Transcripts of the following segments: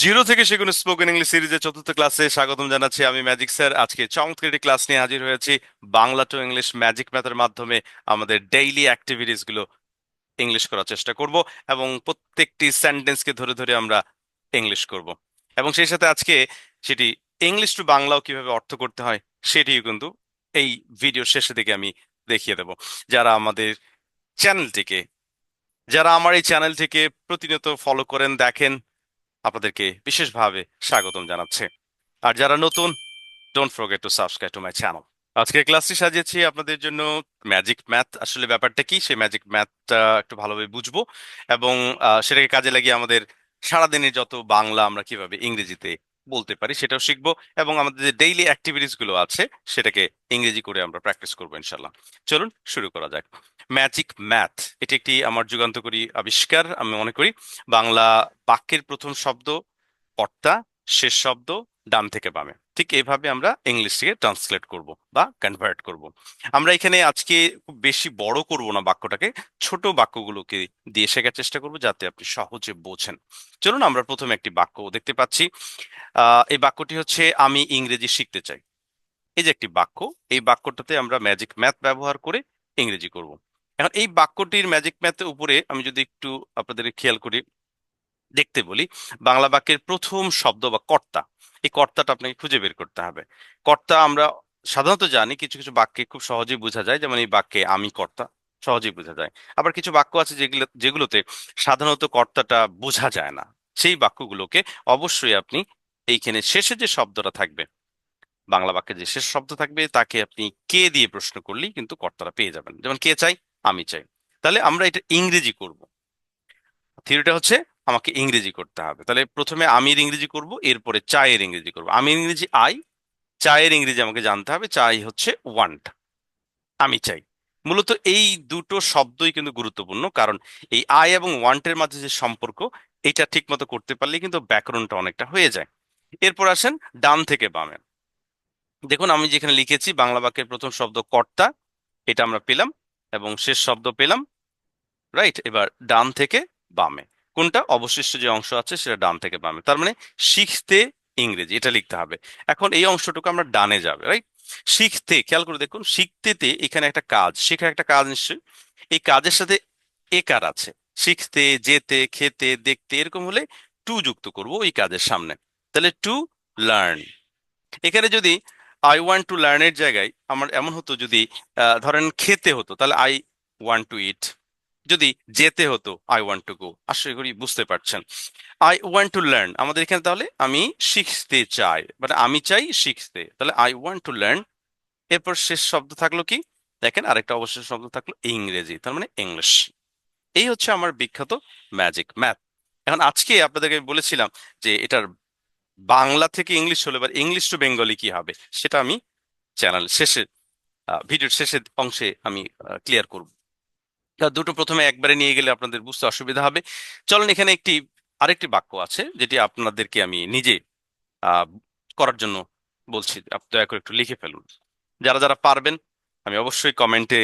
Zero থেকে সেগুলো spoken English সিরিজের চতুর্থ ক্লাসে স্বাগতম জানাচ্ছি আমি ম্যাজিক স্যার আজকে চমৎকার ক্লাস নিয়ে হাজির হয়েছি। বাংলা টু ইংলিশ ম্যাজিক ম্যাথের মাধ্যমে আমাদের ডেইলি অ্যাক্টিভিটিসগুলো ইংলিশ করার চেষ্টা করব এবং প্রত্যেকটি সেন্টেন্সকে ধরে ধরে আমরা ইংলিশ করব। এবং সেই সাথে আজকে সেটি ইংলিশ টু বাংলাও কীভাবে অর্থ করতে হয় সেটিও কিন্তু এই ভিডিওর শেষে দিকে আমি দেখিয়ে দেব। যারা আমাদের চ্যানেলটিকে যারা আমার এই চ্যানেলটিকে প্রতিনিয়ত ফলো করেন, দেখেন আপনাদেরকে বিশেষভাবে স্বাগতম জানাচ্ছে। আর যারা নতুন don't forget to subscribe to my channel আজকে ক্লাসটি সাজিয়েছি আপনাদের জন্য ম্যাজিক ম্যাথ আসলে ব্যাপারটা কি? সেই ম্যাজিক ম্যাথটা একটু ভালোভাবে বুঝব এবং সেটাকে কাজে লাগিয়ে আমাদের সারাদিনের যত বাংলা আমরা কীভাবে ইংরেজিতে বলতে পারি, সেটাও শিখব এবং আমাদের যে ডেইলি অ্যাক্টিভিটিসগুলো আছে, সেটাকে ইংরেজি করে আমরা প্র্যাকটিস করব ইনশাল্লাহ চলুন শুরু করা যাক। ম্যাজিক ম্যাথ এটি একটি আমার যুগান্তকারী আবিষ্কার, আমি মনে করি। বাংলা বাক্যের প্রথম শব্দ, কর্তা, শেষ শব্দ, ডান থেকে বামে। ঠিক এইভাবে আমরা ইংলিশকে ট্রান্সলেট করব বা কনভার্ট করব। আমরা এখানে আজকে খুব বেশি বড় করব না বাক্যটাকে, ছোট বাক্যগুলোকে দিয়ে শেখার চেষ্টা করব যাতে আপনি সহজে বোঝেন। চলুন আমরা প্রথমে একটি বাক্য দেখতে পাচ্ছি। আহ এই বাক্যটি হচ্ছে, আমি ইংরেজি শিখতে চাই। এই যে একটি বাক্য, এই বাক্যটাতে আমরা ম্যাজিক ম্যাথ ব্যবহার করে ইংরেজি করব। এখন এই বাক্যটির ম্যাজিক ম্যাথের উপরে আমি যদি একটু আপনাদের খেয়াল করি, দেখতে বলি, বাংলা বাক্যের প্রথম শব্দ বা কর্তা। এই কর্তাটা আপনাকে খুঁজে বের করতে হবে। কর্তা আমরা সাধারণত জানি, কিছু কিছু বাক্যে খুব সহজেই বোঝা যায়, যেমন এই বাক্যে আমি কর্তা, সহজেই বোঝা যায়। আবার কিছু বাক্য আছে যেগুলো, যেগুলোতে সাধারণত কর্তাটা বোঝা যায় না। সেই বাক্যগুলোকে অবশ্যই আপনি এইখানে শেষে যে শব্দটা থাকবে, বাংলা বাক্যে যে শেষ শব্দ থাকবে, তাকে আপনি কে দিয়ে প্রশ্ন করলেই কিন্তু কর্তারা পেয়ে যাবেন। যেমন কে চাই, আমি চাই। তাহলে আমরা এটা ইংরেজি করব। থিওরিটা হচ্ছে আমাকে ইংরেজি করতে হবে। তাহলে প্রথমে আমির ইংরেজি করব, এরপরে চায়ের ইংরেজি করব। আমির ইংরেজি আই, চায়ের ইংরেজি আমাকে জানতে হবে, চাই হচ্ছে ওয়ান্ট আমি চাই। মূলত এই দুটো শব্দই কিন্তু গুরুত্বপূর্ণ, কারণ এই আই এবং ওয়ান্টের মাঝে যে সম্পর্ক, এটা ঠিক মতো করতে পারলে কিন্তু ব্যাকরণটা অনেকটা হয়ে যায়। এরপর আসেন ডান থেকে বামে। দেখুন, আমি যেখানে লিখেছি বাংলা বাক্যের প্রথম শব্দ কর্তা, এটা আমরা পেলাম এবং শেষ শব্দ পেলাম, রাইট? এবার ডান থেকে বামে। কোনটা অবশিষ্ট যে অংশ আছে সেটা ডান থেকে বামে। তার মানে শিখতে ইংরেজি, এটা লিখতে হবে। এখন এই অংশটুকু আমরা ডানে যাবে রাইট শিখতে খেয়াল করে দেখুন শিখতেতে এখানে একটা কাজ, শেখার একটা কাজ নিশ্চয়ই। এই কাজের সাথে একার আছে। শিখতে যেতে, খেতে, দেখতে, এরকম হলে টু যুক্ত করব ওই কাজের সামনে। তাহলে টু লার্ন এখানে যদি আই ওয়ান্ট টু লার্নের জায়গায় আমার এমন হতো যদি ধরেন খেতে হতো, তাহলে আই ওয়ান্ট টু ইট যদি যেতে হতো আই ওয়ান্ট টু গো আশা করি বুঝতে পারছেন। আই ওয়ান্ট টু লার্ন আমাদের এখানে তাহলে আমি শিখতে চাই মানে আমি চাই শিখতে। তাহলে আই ওয়ান্ট টু লার্ন এরপর শেষ শব্দ থাকল কি? দেখেন আরেকটা অবশেষ শব্দ থাকল ইংরেজি, তার মানে ইংলিশ এই হচ্ছে আমার বিখ্যাত ম্যাজিক ম্যাথ এখন আজকে আপনাদেরকে আমি বলেছিলাম যে এটার বাংলা থেকে ইংলিশ হলে, এবার ইংলিশ টু বেঙ্গলি কি হবে, সেটা আমি চ্যানেল শেষে ভিডিওর শেষের অংশে আমি ক্লিয়ার করব। দুটো প্রথমে একবারে নিয়ে গেলে আপনাদের বুঝতে অসুবিধা হবে। চলেন এখানে একটি, আরেকটি বাক্য আছে, যেটি আপনাদেরকে আমি নিজে করার জন্য বলছি। দয়া করে একটু লিখে ফেলুন। যারা যারা পারবেন, আমি অবশ্যই কমেন্টে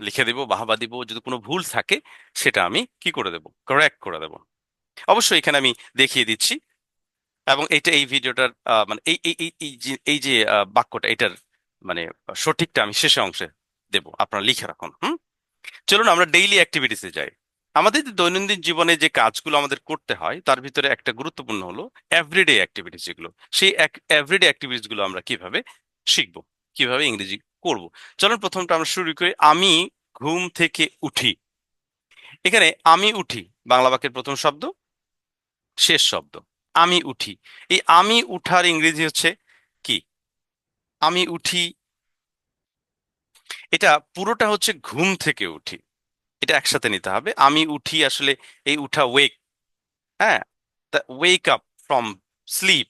লিখে দেব, বাহবা দিব, যদি কোনো ভুল থাকে, সেটা আমি কি করে দেব? কারেক্ট করে দেব। অবশ্যই এখানে আমি দেখিয়ে দিচ্ছি। এবং এটা এই ভিডিওটার মানে এই এই এই যে বাক্যটা, এটার মানে সঠিকটা আমি শেষে অংশে দেব। আপনারা লিখে রাখুন, হুম? চলুন আমরা ডেইলি অ্যাক্টিভিটিসে যাই। আমাদের দৈনন্দিন জীবনে যে কাজগুলো আমাদের করতে হয়, তার ভিতরে একটা গুরুত্বপূর্ণ হলো এভরিডে অ্যাক্টিভিটিস যেগুলো। সেই এভরিডে অ্যাক্টিভিটিসগুলো আমরা কীভাবে শিখব, কীভাবে ইংরেজি করব? চলুন প্রথমটা আমরা শুরু করি। আমি ঘুম থেকে উঠি। এখানে আমি উঠি, বাংলা বাক্যের প্রথম শব্দ, শেষ শব্দ। আমি উঠি। এই আমি উঠার ইংরেজি হচ্ছে কি? আমি উঠি এটা পুরোটা হচ্ছে ঘুম থেকে উঠি। এটা একসাথে নিতে হবে। আমি উঠি আসলে এই উঠা ওয়েক হ্যাঁ? Wake up from sleep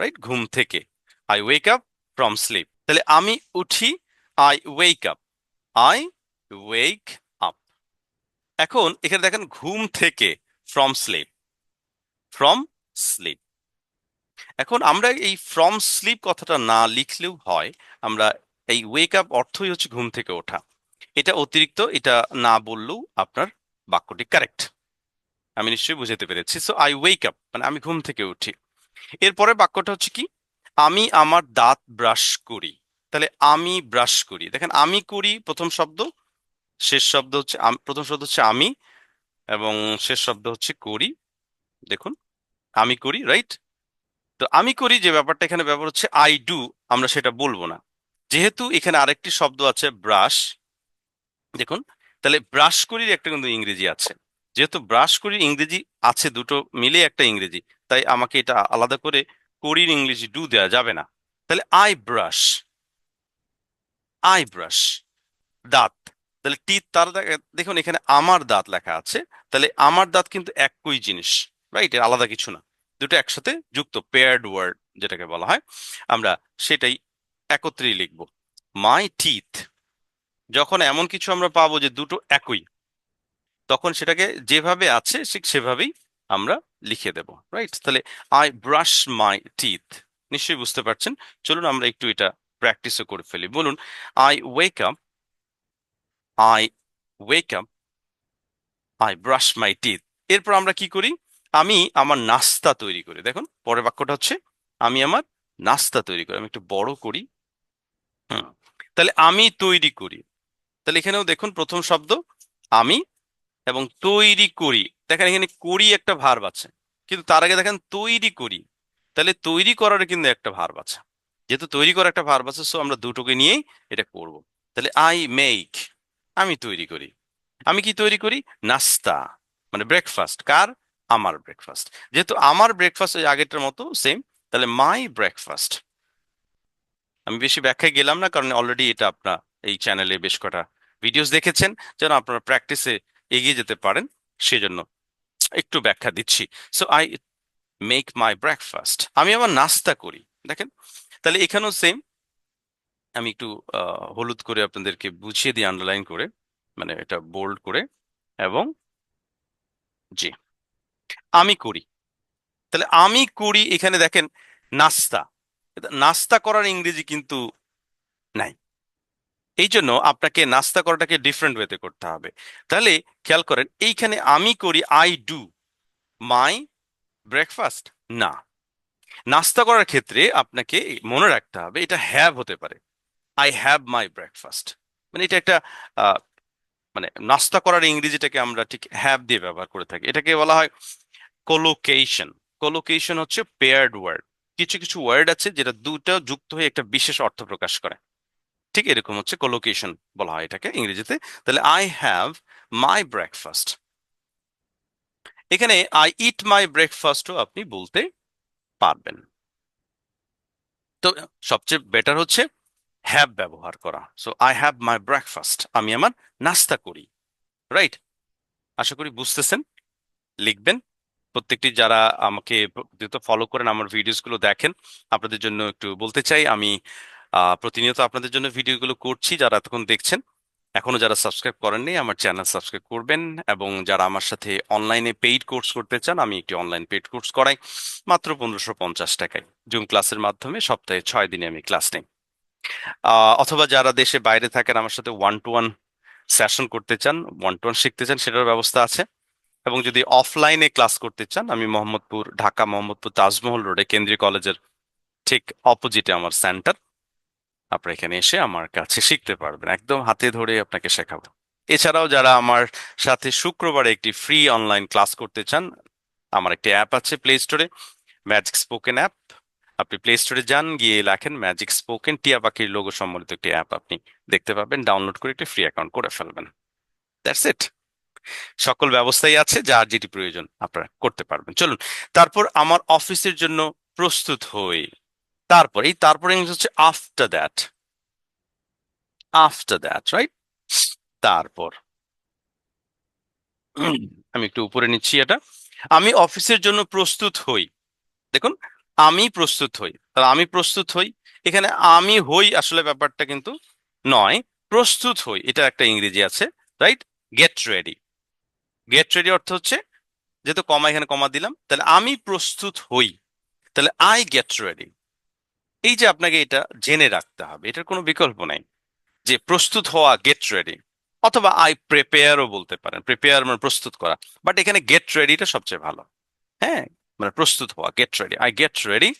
right ঘুম থেকে। I wake up from sleep তাহলে আমি উঠি I wake up I wake up এখন এখানে দেখেন ঘুম থেকে ফ্রম স্লিপ ফ্রম স্লিপ এখন আমরা এই ফ্রম স্লিপ কথাটা না লিখলেও হয়। আমরা এই ওয়েক আপ অর্থই হচ্ছে ঘুম থেকে ওঠা। এটা অতিরিক্ত, এটা না বললেও আপনার বাক্যটি কারেক্ট আমি নিশ্চয়ই বুঝাতে পেরেছি। সো আই ওয়েক আপ মানে আমি ঘুম থেকে উঠি। এরপরে বাক্যটা হচ্ছে কি? আমি আমার দাঁত ব্রাশ করি। তাহলে আমি ব্রাশ করি। দেখেন, আমি করি প্রথম শব্দ, শেষ শব্দ হচ্ছে প্রথম শব্দ হচ্ছে আমি, এবং শেষ শব্দ হচ্ছে করি। দেখুন, আমি করি রাইট তো আমি করি যে ব্যাপারটা এখানে ব্যবহার হচ্ছে আই ডু আমরা সেটা বলব না। যেহেতু এখানে আরেকটি শব্দ আছে ব্রাশ, দেখুন, তাহলে ব্রাশ করির একটা কিন্তু ইংরেজি আছে। যেহেতু ব্রাশ করির ইংরেজি আছে, দুটো মিলে একটা ইংরেজি, তাই আমাকে এটা আলাদা করে করির ইংরেজি ডু দেওয়া যাবে না। তাহলে আই ব্রাশ আই ব্রাশ, দাঁত, তাহলে টিথ তার দেখুন এখানে আমার দাঁত লেখা আছে, তাহলে আমার দাঁত কিন্তু একই জিনিস, রাইট? আলাদা কিছু না। দুটো একসাথে যুক্ত পেয়ার্ড ওয়ার্ড যেটাকে বলা হয়, আমরা সেটাই একত্রেই লিখব। মাই টিথ যখন এমন কিছু আমরা পাবো যে দুটো একই, তখন সেটাকে যেভাবে আছে ঠিক সেভাবেই আমরা লিখে দেব রাইট তাহলে আই ব্রাশ মাই টিথ নিশ্চয়ই বুঝতে পারছেন? চলুন আমরা একটু এটা প্র্যাকটিসও করে ফেলি। বলুন I wake up I wake up I brush my teeth এরপর আমরা কি করি? আমি আমার নাস্তা তৈরি করি। দেখুন, পরের বাক্যটা হচ্ছে, আমি আমার নাস্তা তৈরি করি। আমি একটু বড় করি হুম। তাহলে আমি তৈরি করি। তাহলে এখানেও দেখুন প্রথম শব্দ, আমি এবং তৈরি করি। দেখেন এখানে করি একটা ভার্ব আছে, কিন্তু তার আগে দেখেন তৈরি করি। তাহলে তৈরি করার কিন্তু একটা ভার্ব আছে। যেহেতু তৈরি করার একটা ভার্ব আছে সো আমরা দুটোকে নিয়েই এটা করব। তাহলে আই মেক আমি তৈরি করি। আমি কি তৈরি করি? নাস্তা মানে ব্রেকফাস্ট কার? আমার ব্রেকফাস্ট যেহেতু আমার ব্রেকফাস্ট ওই আগেরটার মতো সেম তাহলে মাই ব্রেকফাস্ট আমি বেশি ব্যাখ্যায় গেলাম না, কারণ অলরেডি এটা আপনার এই চ্যানেলে বেশ কটা ভিডিওস দেখেছেন, যেন আপনারা প্র্যাকটিসে এগিয়ে যেতে পারেন, সেজন্য একটু ব্যাখ্যা দিচ্ছি। So I make my breakfast আমি আমার নাস্তা করি, দেখেন। তাহলে এখানেও সেম আমি একটু হলুদ করে আপনাদেরকে বুঝিয়ে দিই আন্ডারলাইন করে মানে এটা বোল্ড করে, এবং জি, আমি করি। তাহলে আমি করি, এখানে দেখেন, নাস্তা। নাস্তা করার ইংরেজি কিন্তু নাই। এই জন্য আপনাকে নাস্তা করাটাকে ডিফারেন্ট ওয়েতে করতে হবে। তাহলে খেয়াল করেন, এইখানে আমি করি আই ডু মাই ব্রেকফাস্ট না। নাস্তা করার ক্ষেত্রে আপনাকে মনে রাখতে হবে, এটা হ্যাভ হতে পারে। আই হ্যাভ মাই ব্রেকফাস্ট মানে এটা একটা মানে নাস্তা করার ইংরেজিটাকে আমরা ঠিক হ্যাভ দিয়ে ব্যবহার করে থাকি। এটাকে বলা হয় কোলোকেশন কোলোকেশন হচ্ছে পেয়ার্ড ওয়ার্ড কিছু কিছু ওয়ার্ড আছে যেটা দুটো যুক্ত হয়ে একটা বিশেষ অর্থ প্রকাশ করে। ঠিক এরকম হচ্ছে কোলোকেশন বলা হয় এটাকে ইংরেজিতে। তাহলে আই হ্যাভ মাই ব্রেকফাস্ট এখানে আই ইট মাই ব্রেকফাস্টও আপনি বলতে পারবেন। তো সবচেয়ে বেটার হচ্ছে হ্যাভ ব্যবহার করা। So I have my breakfast আমি আমার নাস্তা করি। রাইট আশা করি বুঝতেছেন? লিখবেন? প্রত্যেকটি যারা আমাকে ফলো করেন, আমার ভিডিওসগুলো দেখেন, আপনাদের জন্য একটু বলতে চাই, আমি প্রতিনিয়ত আপনাদের জন্য ভিডিওগুলো করছি, যারা এতক্ষণ দেখছেন, এখনও যারা সাবস্ক্রাইব করেননি, আমার চ্যানেল সাবস্ক্রাইব করবেন এবং যারা আমার সাথে অনলাইনে পেইড কোর্স করতে চান, আমি একটি অনলাইন পেইড কোর্স করাই, মাত্র পনেরোশো পঞ্চাশ টাকায়। জুম ক্লাসের মাধ্যমে সপ্তাহে ছয় দিনে আমি ক্লাস নেই। অথবা যারা দেশে বাইরে থাকেন, আমার সাথে ওয়ান টু ওয়ান সেশন করতে চান ওয়ান টু ওয়ান শিখতে চান সেটার ব্যবস্থা আছে। এবং যদি অফলাইনে ক্লাস করতে চান, আমি মোহাম্মদপুর, ঢাকা, মোহাম্মদপুর, তাজমহল রোডে কেন্দ্রীয় কলেজের ঠিক অপোজিটে আমার সেন্টার আপনারা এখানে এসে আমার কাছে শিখতে পারবেন। একদম হাতে ধরে আপনাকে শেখাবো। এছাড়াও যারা আমার সাথে শুক্রবারে একটি ফ্রি অনলাইন ক্লাস করতে চান, আমার একটি অ্যাপ আছে প্লে স্টোরে ম্যাজিক স্পোকেন অ্যাপ আপনি প্লে স্টোরে যান, গিয়ে লেখেন ম্যাজিক স্পোকেন টিয়া পাখির লোগো সম্বলিত একটি অ্যাপ আপনি দেখতে পাবেন। ডাউনলোড করে একটি ফ্রি অ্যাকাউন্ট করে ফেলবেন। দ্যাটস ইট সকল ব্যবস্থাই আছে যার যেটি প্রয়োজন আপনারা করতে পারবেন। চলুন, তারপর আমার অফিসের জন্য প্রস্তুত হই। তারপর, এই তারপর ইংলিশ হচ্ছে after that after that right তারপর, আমি একটু উপরে নিচ্ছি এটা। আমি অফিসের জন্য প্রস্তুত হই। দেখুন, আমি প্রস্তুত হই। তাহলে আমি প্রস্তুত হই। এখানে আমি হই আসলে ব্যাপারটা কিন্তু নয়, প্রস্তুত হই। এটা একটা ইংরেজি আছে right get ready get ready অর্থ হচ্ছে, যেহেতু কমা এখানে কমা দিলাম, তাহলে আমি প্রস্তুত হই। তাহলে আই গেট রেডি এই যে আপনাকে এটা জেনে রাখতে হবে, এটার কোনো বিকল্প নাই যে প্রস্তুত হওয়া গেট রেডি অথবা আই প্রিপেয়ারও বলতে পারেন। প্রিপেয়ার মানে প্রস্তুত করা। বাট এখানে গেট রেডিটা সবচেয়ে ভালো। হ্যাঁ? মানে প্রস্তুত হওয়া get ready I get ready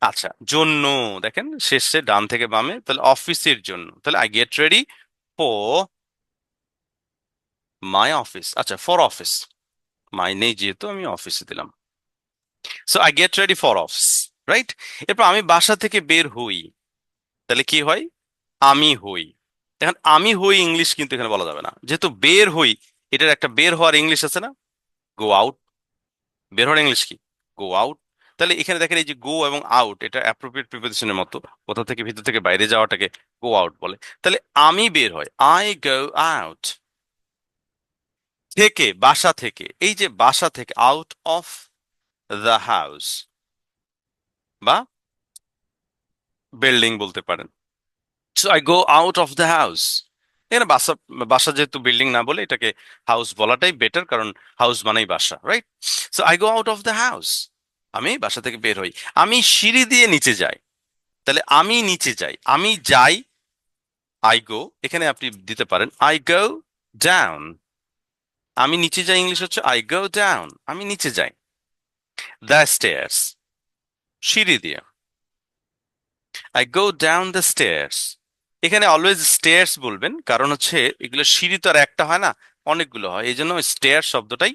আচ্ছা জন্য, দেখেন, শেষে ডান থেকে বামে, তাহলে অফিসের জন্য। তাহলে I get ready for my office আচ্ছা ফর অফিস মাই নেই যেহেতু আমি অফিসে দিলাম। So I get ready for office right এরপর আমি বাসা থেকে বের হই, তাহলে কি হয়? আমি হই। এখন আমি হই ইংলিশ কিন্তু এখানে বলা যাবে না। যেহেতু বের হই, এটার একটা বের হওয়ার ইংলিশ আছে না? গো আউট বের হওয়ার ইংলিশ কি? গো আউট তাহলে এখানে দেখেন এই যে গো এবং আউট এটা অ্যাপ্রোপ্রিয়েট প্রিপোজিশনের মতো। কোথা থেকে, ভিতর থেকে, বাইরে যাওয়াটাকে গো আউট বলে। তাহলে আমি বের হয় আই গো আউট থেকে, বাসা থেকে, এই যে বাসা থেকে আউট অফ দ্য হাউস বা বিল্ডিং বলতে পারেন। So I go out of the house এখানে বাসা বাসা যেহেতু বিল্ডিং না বলে এটাকে হাউস বলাটাই বেটার কারণ হাউস মানেই বাসা right so I go out of the house আমি বাসা থেকে বের হই। আমি সিঁড়ি দিয়ে নিচে যাই। তাহলে আমি নিচে যাই। আমি যাই আই গো এখানে আপনি দিতে পারেন আই গো ডাউন আমি নিচে যাই, ইংলিশ হচ্ছে আই গো ডাউন আমি নিচে যাই। দ্য স্টেয়ার্স সিঁড়ি দিয়ে। I go down the stairs এখানে অলওয়েজ স্টেয়ার্স বলবেন, কারণ হচ্ছে এগুলো সিঁড়ি তো আর একটা হয় না, অনেকগুলো হয়। এই জন্য স্টেয়ার শব্দটাই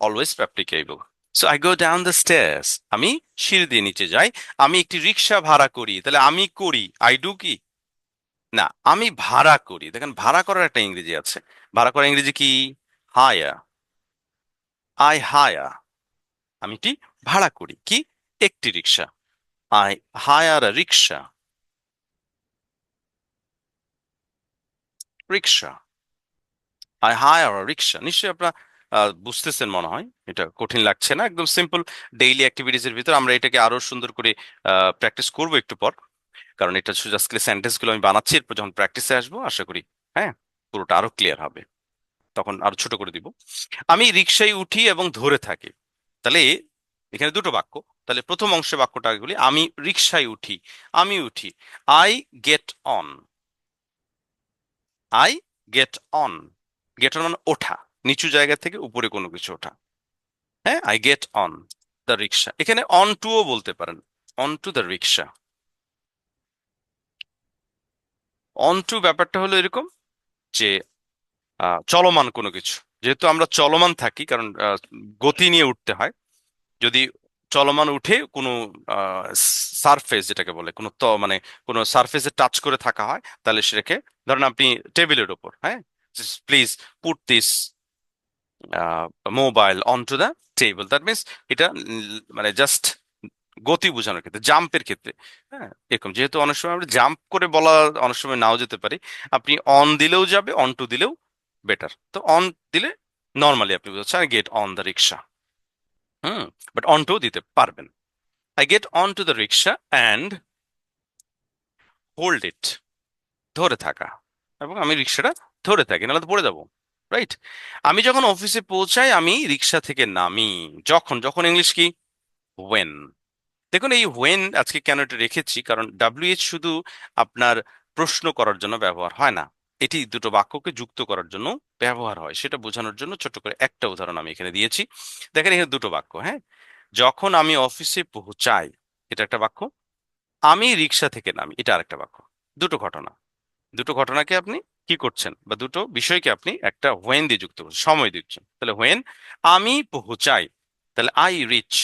always practicable so I go down the stairs আমি সিঁড়ি দিয়ে নিচে যাই। আমি একটি রিক্সা ভাড়া করি। তাহলে আমি করি। আই ডু কি? না, আমি ভাড়া করি। দেখেন, ভাড়া করার একটা ইংরেজি আছে। ভাড়া করার ইংরেজি কি? হায়া। আই হায়া। আমি একটি ভাড়া করি। কি? একটি রিক্সা I hire rickshaw rickshaw I hire rickshaw নিশ্চয়ই আপনারা বুঝতেছেন মনে হয়। এটা কঠিন লাগছে না। একদম সিম্পল ডেইলি অ্যাক্টিভিটিস এর ভিতর আমরা এটাকে আরও সুন্দর করে প্র্যাকটিস করব একটু পর। কারণ এটা শুধু আজকে সেন্টেন্সগুলো আমি বানাচ্ছি, এরপর যখন প্র্যাকটিসে আসব, আশা করি হ্যাঁ পুরোটা আরও ক্লিয়ার হবে। তখন আরও ছোট করে দিব। আমি রিক্সায় উঠি এবং ধরে থাকি। তাহলে এখানে দুটো বাক্য। তাহলে প্রথম অংশে বাক্যটা বলি, আমি রিক্সায় উঠি, আমি উঠি I get on I get on get on মানে ওঠা, নিচু জায়গা থেকে উপরে কোনো কিছু ওঠা। হ্যাঁ I get on the rickshaw এখানে অন টুও বলতে পারেন। On to the rickshaw on to ব্যাপারটা হলো এরকম যে চলমান কোনো কিছু। যেহেতু আমরা চলমান থাকি, কারণ গতি নিয়ে উঠতে হয়। যদি চলমান উঠে কোনো সারফেস যেটাকে বলে, কোনো ত মানে কোনো সারফেসে টাচ করে থাকা হয়, তাহলে সেটাকে, ধরেন আপনি টেবিলের উপর হ্যাঁ? Please put this mobile on to the table that means এটা মানে জাস্ট গতি বোঝানোর ক্ষেত্রে জাম্পের ক্ষেত্রে হ্যাঁ? এরকম যেহেতু অনেক সময় আমরা জাম্প করে বলা অনেক সময় নাও যেতে পারি, আপনি অন দিলেও যাবে অন টু দিলেও বেটার তো অন দিলে নর্মালি আপনি বুঝাচ্ছেন I get on the rickshaw hmm but on to দিতে পারবেন। I get on to the rickshaw and hold it ধরে থাকা, এবং আমি রিক্সাটা ধরে থাকি, নাহলে তো পড়ে যাব রাইট আমি যখন অফিসে পৌঁছাই, আমি রিক্সা থেকে নামি। যখন যখন ইংলিশ কি? ওয়েন দেখুন, এই ওয়েন আজকে কেন এটা রেখেছি? কারণ ডাব্লিউএইচ শুধু আপনার প্রশ্ন করার জন্য ব্যবহার হয় না। এটি দুটো বাক্যকে যুক্ত করার জন্য ব্যবহার হয়। সেটা বোঝানোর জন্য ছোট করে একটা উদাহরণ আমি এখানে দিয়েছি। দেখেন, এখানে দুটো বাক্য হ্যাঁ? যখন আমি অফিসে পৌঁছাই, এটা একটা বাক্য। আমি রিক্সা থেকে নামি, এটা আরেকটা বাক্য। দুটো ঘটনা। দুটো ঘটনাকে আপনি কি করছেন? বা দুটো বিষয়কে আপনি একটা হোয়েন দিয়ে যুক্ত করছেন, সময় দিচ্ছেন। তাহলে হোয়েন আমি পৌঁছাই, তাহলে আই রিচ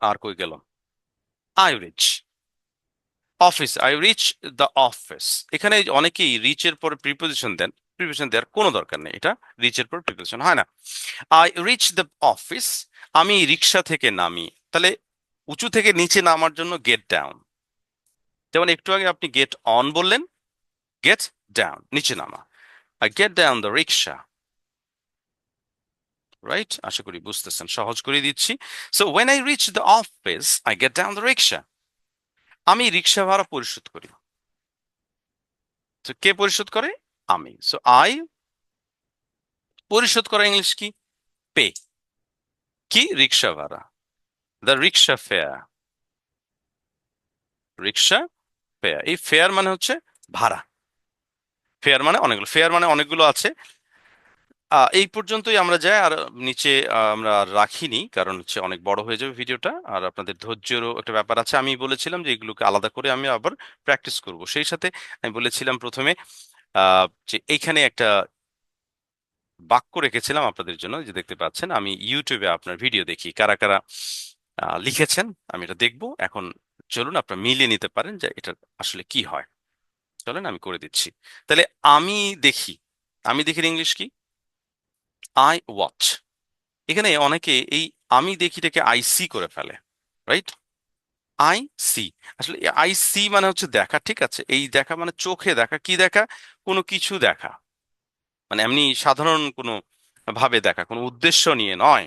আর কই গেল? I reach office I reach the office এখানে অনেকেই রিচের পরে প্রিপোজিশন দেন। প্রিপোজিশন দেওয়ার কোনো দরকার নেই। এটা রিচের পর প্রিপোজিশন হয় না। আই রিচ দ্য অফিস আমি রিক্সা থেকে নামি। তাহলে উঁচু থেকে নিচে নামার জন্য গেট ডাউন যেমন একটু আগে আপনি গেট অন বললেন গেট ডাউন নিচে নামা। I get down the rickshaw right আশা করি বুঝতেছেন, সহজ করে দিচ্ছি। So when I reach the office I get down the rickshaw আমি রিক্সা ভাড়া পরিশোধ করি। তো কে পরিশোধ করে? আমি। সো আই পরিশোধ করা ইংলিশ কি? পে কি? রিক্সা ভাড়া। The rickshaw fare rickshaw fare এই ফেয়ার মানে হচ্ছে ভাড়া। ফেয়ার মানে অনেকগুলো। ফেয়ার মানে অনেকগুলো আছে। এই পর্যন্তই আমরা যাই, আর নিচে আমরা আর রাখিনি, কারণ হচ্ছে অনেক বড় হয়ে যাবে ভিডিওটা, আর আপনাদের ধৈর্যেরও একটা ব্যাপার আছে। আমি বলেছিলাম যে এগুলোকে আলাদা করে আমি আবার প্র্যাকটিস করব। সেই সাথে আমি বলেছিলাম প্রথমে যে এইখানে একটা বাক্য রেখেছিলাম আপনাদের জন্য যে দেখতে পাচ্ছেন, আমি ইউটিউবে আপনার ভিডিও দেখি, কারা কারা লিখেছেন, আমি এটা দেখব। এখন চলুন আপনারা মিলিয়ে নিতে পারেন যে এটা আসলে কি হয়। চলেন, আমি করে দিচ্ছি। তাহলে আমি দেখি আমি দেখি ইংলিশ কি? আই ওয়াচ এখানে অনেকে এই আমি দেখিটাকে আই সি করে ফেলে রাইট আই সি আসলে আই সি মানে হচ্ছে দেখা, ঠিক আছে? এই দেখা মানে চোখে দেখা। কি দেখা? কোনো কিছু দেখা। মানে এমনি সাধারণ কোনো ভাবে দেখা, কোনো উদ্দেশ্য নিয়ে নয়।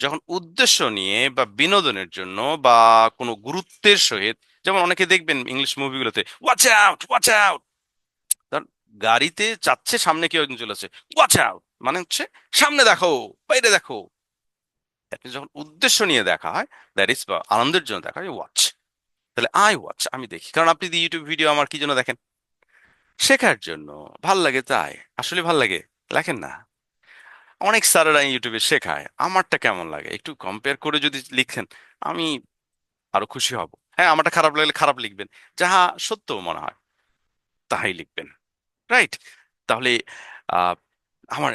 যখন উদ্দেশ্য নিয়ে বা বিনোদনের জন্য বা কোনো গুরুত্বের সহিত, যেমন অনেকে দেখবেন ইংলিশ মুভিগুলোতে ওয়াচ আউট ওয়াচ আউট গাড়িতে যাচ্ছে সামনে কেউ একজন চলেছে ওয়াচ আউট মানে হচ্ছে সামনে দেখো, বাইরে দেখো। আপনি যখন উদ্দেশ্য নিয়ে দেখা হয় দ্যাট ইজ বা আনন্দের জন্য দেখা হয় ওয়াচ তাহলে আই ওয়াচ আমি দেখি। কারণ আপনি ইউটিউব ভিডিও আমার কি জন্য দেখেন? শেখার জন্য। ভালো লাগে তাই। আসলে ভালো লাগে। লেখেন না। অনেক স্যারেরা ইউটিউবে শেখায়। আমারটা কেমন লাগে? একটু কম্পেয়ার করে যদি লিখেন, আমি আরও খুশি হব। হ্যাঁ আমারটা খারাপ লাগলে খারাপ লিখবেন। যাহা সত্য মনে হয়, তাহাই লিখবেন। রাইট তাহলে আমার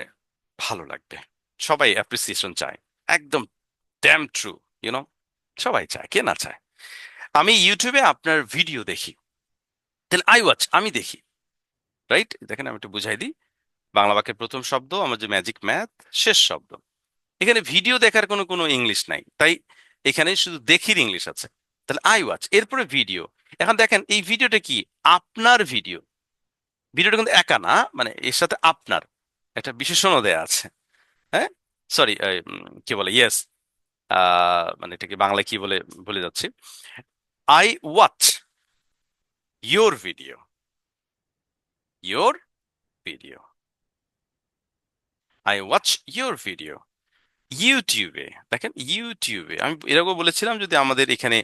ভালো লাগবে। সবাই অ্যাপ্রিসিয়েশন চায়। একদম ড্যাম ট্রু ইউনো সবাই চায়, কে না চায়? আমি ইউটিউবে আপনার ভিডিও দেখি। তাহলে আই ওয়াচ আমি দেখি। রাইট দেখেন, আমি একটু বুঝাই দিই। বাংলা বাক্যের প্রথম শব্দ, আমার যে ম্যাজিক ম্যাথ শেষ শব্দ। এখানে ভিডিও দেখার কোনো কোনো ইংলিশ নাই। তাই এখানে শুধু দেখির ইংলিশ আছে। তাহলে আই ওয়াচ এরপরে ভিডিও এখন দেখেন, এই ভিডিওটা কি? আপনার ভিডিও ভিডিওটা কিন্তু একা না মানে এর সাথে আপনার। একটা বিশেষণও দেয়া আছে। হ্যাঁ? সরি কি বলে? ইয়েস মানে এটাকে বাংলায় কি বলে, ভুলে যাচ্ছি। I watch your video your video I watch your video ইউটিউবে দেখেন ইউটিউবে আমি এরকম বলেছিলাম যদি আমাদের এখানে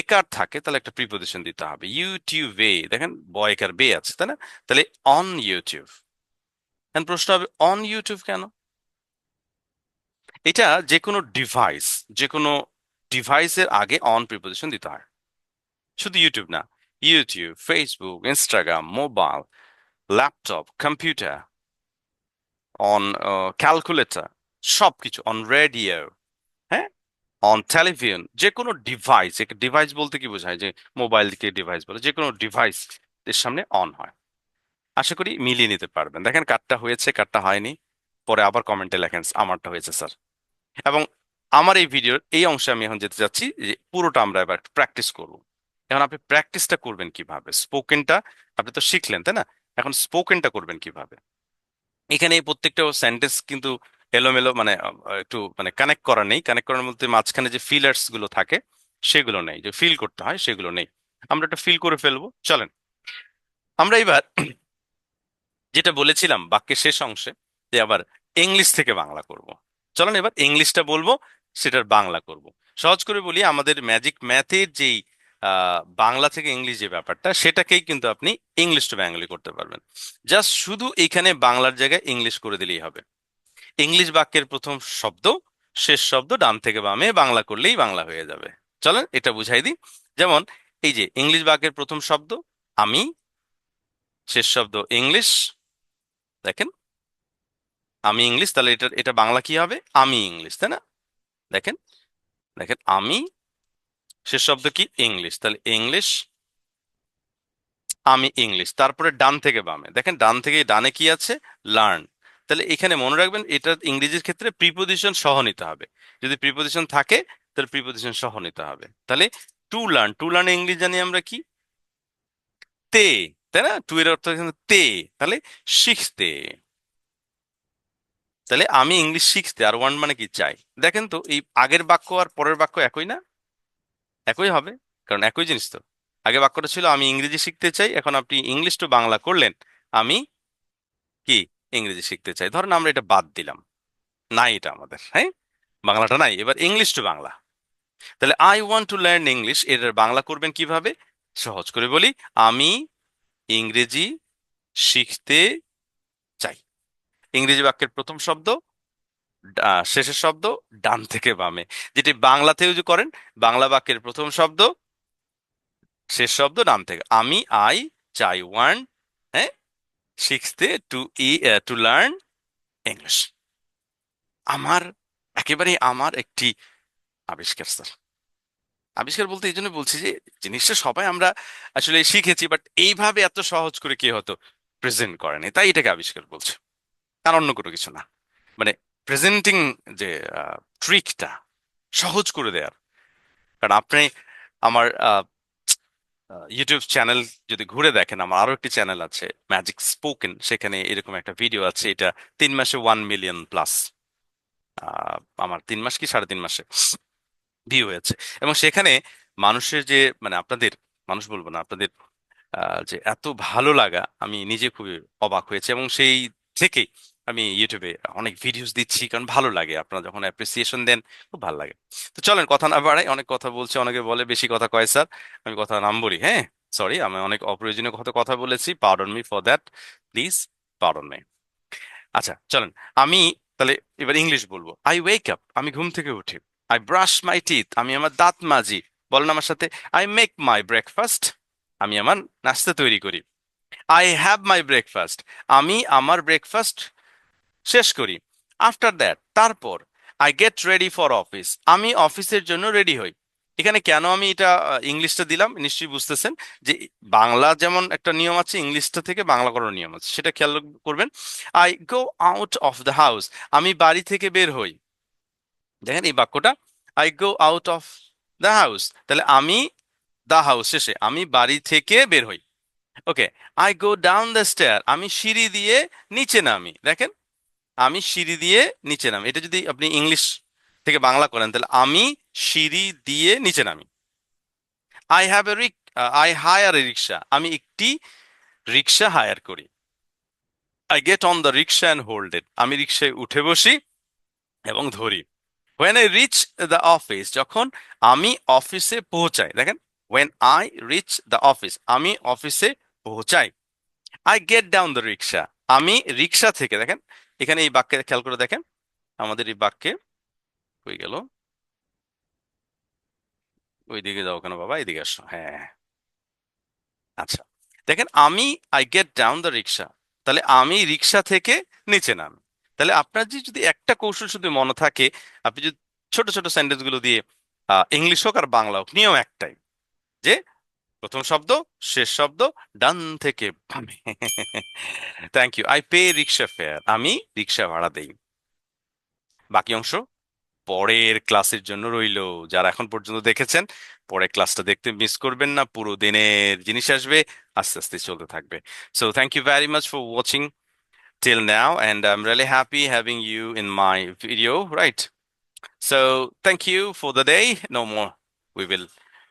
একার থাকে, তাহলে একটা প্রিপোজিশন দিতে হবে। ইউটিউবে দেখেন বয়কার বে আছে, তাই না? তাহলে অন ইউটিউব প্রশ্ন হবে অন ইউটিউব কেন? এটা যে কোনো ডিভাইস যে কোনো ডিভাইসের আগে অন প্রিপোজিশন দিতে হয়। শুধু ইউটিউব না YouTube Facebook Instagram mobile laptop computer on calculator সবকিছু অন রেডিও হ্যাঁ? অন টেলিভিশন যে কোনো ডিভাইস ডিভাইস বলতে কি বোঝায়? যে মোবাইল থেকে ডিভাইস বলে, যে কোনো ডিভাইস এর সামনে অন হয়। আশা করি মিলিয়ে নিতে পারবেন। দেখেন কারটা হয়েছে কারটা হয়নি। পরে আবার কমেন্টে লেখেন, আমারটা হয়েছে, স্যার। এবং আমার এই ভিডিওর এই অংশে আমি এখন যেতে চাচ্ছি যে পুরোটা আমরা এবার প্র্যাকটিস করব। এখন আপনি প্র্যাকটিসটা করবেন কীভাবে? স্পোকেনটা, আপনি তো শিখলেন, তাই না? এখন স্পোকেনটা করবেন কীভাবে? এখানে এই প্রত্যেকটা সেন্টেন্স কিন্তু এলোমেলো মানে একটু মানে কানেক্ট করা নেই। কানেক্ট করার মধ্যে মাঝখানে যে ফিলার্সগুলো থাকে, সেগুলো নেই। যে ফিল করতে হয়, সেগুলো নেই। আমরা একটা ফিল করে ফেলব। চলেন। আমরা এবার যেটা বলেছিলাম বাক্যের শেষ অংশে যে আবার ইংলিশ থেকে বাংলা করব। চলেন এবার ইংলিশটা বলব, সেটার বাংলা করব। সহজ করে বলি, আমাদের ম্যাজিক ম্যাথের যেই বাংলা থেকে ইংলিশ যে ব্যাপারটা, সেটাকেই কিন্তু আপনি ইংলিশ টু বেঙ্গলি করতে পারবেন। জাস্ট শুধু এখানে বাংলার জায়গায় ইংলিশ করে দিলেই হবে। ইংলিশ বাক্যের প্রথম শব্দ, শেষ শব্দ ডান থেকে বামে, বাংলা করলেই বাংলা হয়ে যাবে। চলেন এটা বুঝাই দিই। যেমন, এই যে ইংলিশ বাক্যের প্রথম শব্দ, আমি, শেষ শব্দ ইংলিশ দেখেন, আমি ইংলিশ, তাহলে এটা এটা বাংলা কি হবে? আমি ইংলিশ, তাই না? দেখেন দেখেন, আমি শেষ শব্দ কি? ইংলিশ। তাহলে ইংলিশ, আমি ইংলিশ। তারপরে ডান থেকে বামে। দেখেন, ডান থেকে ডানে কি আছে? লার্ন। তাহলে এখানে মনে রাখবেন, এটা ইংরেজির ক্ষেত্রে প্রিপোজিশন সহ নিতে হবে। যদি প্রিপোজিশন থাকে, তাহলে প্রিপোজিশন সহ নিতে হবে। তাহলে to learn to learn English জানি আমরা কি? তে। তাই না? টু এর অর্থ তে। তাহলে শিখতে। তাহলে আমি ইংলিশ শিখতে আর ওয়ান মানে কি? চাই। দেখেন তো, এই আগের বাক্য আর পরের বাক্য একই না? একই হবে, কারণ একই জিনিস তো। আগে বাক্যটা ছিল, আমি ইংরেজি শিখতে চাই, এখন আপনি ইংলিশ টু বাংলা করলেন, আমি কি? ইংরেজি শিখতে চাই। ধরেন আমরা এটা বাদ দিলাম। নাই এটা আমাদের হ্যাঁ? বাংলাটা নাই, এবার ইংলিশ টু বাংলা। তাহলে I want to learn English এটার বাংলা করবেন কীভাবে? সহজ করে বলি, আমি ইংরেজি শিখতে চাই। ইংরেজি বাক্যের প্রথম শব্দ শেষের শব্দ ডান থেকে বামে। যেটি বাংলাতেও যে করেন, বাংলা বাক্যের প্রথম শব্দ, শেষ শব্দ ডান থেকে। আমি, আই, চাই ওয়ান হ্যাঁ? শিখতে, টু ই টু লার্ন ইংলিশ। আমার একেবারে আমার একটি আবিষ্কার, স্যার। আবিষ্কার বলতে এই জন্য বলছি যে, জিনিসটা সবাই আমরা আসলে শিখেছি বাট এইভাবে এত সহজ করে কে হয়তো প্রেজেন্ট করেনি। তাই এটাকে আবিষ্কার বলছে। আর অন্য কোনো কিছু না। মানে প্রেজেন্টিং যে ট্রিকটা সহজ করে দেওয়ার কারণ আপনি আমার ইউটিউব চ্যানেল যদি ঘুরে দেখেন, আমার আরও একটি চ্যানেল আছে ম্যাজিক স্পোকেন সেখানে এরকম একটা ভিডিও আছে, এটা তিন মাসে ওয়ান মিলিয়ন প্লাস আমার তিন মাস কি, সাড়ে তিন মাসে। ভিউ হয়েছে। এবং সেখানে মানুষের যে মানে আপনাদের, মানুষ বলব না, আপনাদের যে এত ভালো লাগা, আমি নিজে খুবই অবাক হয়েছে। এবং সেই থেকেই আমি ইউটিউবে অনেক ভিডিওস দিচ্ছি, কারণ ভালো লাগে। আপনারা যখন অ্যাপ্রিসিয়েশন দেন, খুব ভালো লাগে। তো চলেন, কথা না বাড়াই, অনেক কথা বলছে, অনেকে বলে বেশি কথা কয় স্যার আমি কথা নাম বলি হ্যাঁ? সরি আমি অনেক অপ্রয়োজনীয় কথা কথা বলেছি। Pardon me for that please pardon me আচ্ছা চলেন, আমি তাহলে এবার ইংলিশ বলব। আই ওয়েক আপ আমি ঘুম থেকে উঠি। আই ব্রাশ মাই টিথ আমি আমার দাঁত মাজি। বলেন আমার সাথে আই মেক মাই ব্রেকফাস্ট আমি আমার নাস্তা তৈরি করি। আই হ্যাভ মাই ব্রেকফাস্ট আমি আমার ব্রেকফাস্ট শেষ করি। আফটার দ্যাট তারপর I get ready for office আমি অফিসের জন্য রেডি হই। এখানে কেন আমি এটা ইংলিশটা দিলাম? নিশ্চয়ই বুঝতেছেন যে বাংলা যেমন একটা নিয়ম আছে, ইংলিশটা থেকে বাংলা করার নিয়ম আছে। সেটা খেয়াল করবেন। I go out of the house আমি বাড়ি থেকে বের হই। দেখেন এই বাক্যটা I go out of the house তাহলে আমি দ্য হাউস শেষে, আমি বাড়ি থেকে বের হই। Okay I go down the stair আমি সিঁড়ি দিয়ে নিচে নামি। দেখেন, আমি সিঁড়ি দিয়ে নিচে নামি। এটা যদি আপনি ইংলিশ থেকে বাংলা করেন, তাহলে আমি সিঁড়ি দিয়ে নিচে নামি। I have a rick I hire a rickshaw আমি একটি রিক্সা হায়ার করি। I get on the rickshaw and hold it আমি রিক্সায় উঠে বসি এবং ধরি। When I reach the office যখন আমি অফিসে পৌঁছাই, দেখেন when I reach the office আমি অফিসে পৌঁছাই I get down the rickshaw আমি রিক্সা থেকে, দেখেন, এখানে এই বাক্যে খেয়াল করে দেখেন, আমাদের এই বাক্যে হয়ে গেল? ওইদিকে যাও কেন বাবা? এদিকে আসো হ্যাঁ আচ্ছা দেখেন, আমি I get down the rickshaw তাহলে আমি রিক্সা থেকে নিচে নামি। তাহলে আপনার যে যদি একটা কৌশল শুধু মনে থাকে, আপনি যদি ছোট ছোট সেন্টেন্সগুলো দিয়ে ইংলিশ হোক আর বাংলা হোক নিয়ম একটাই, যে প্রথম শব্দ, শেষ শব্দ, ডান থেকে বামে। Thank you I pay rickshaw fare আমি রিক্সা ভাড়া দেই। বাকি অংশ পরের ক্লাসের জন্য রইল। যারা এখন পর্যন্ত দেখেছেন, পরের ক্লাসটা দেখতে মিস করবেন না, পুরো দিনের জিনিস আসবে, আস্তে আস্তে চলতে থাকবে। So thank you very much for watching till now and I'm really happy having you in my video right? So thank you for the day. No more. We will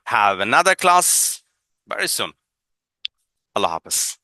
have another class very soon. Allah Hafiz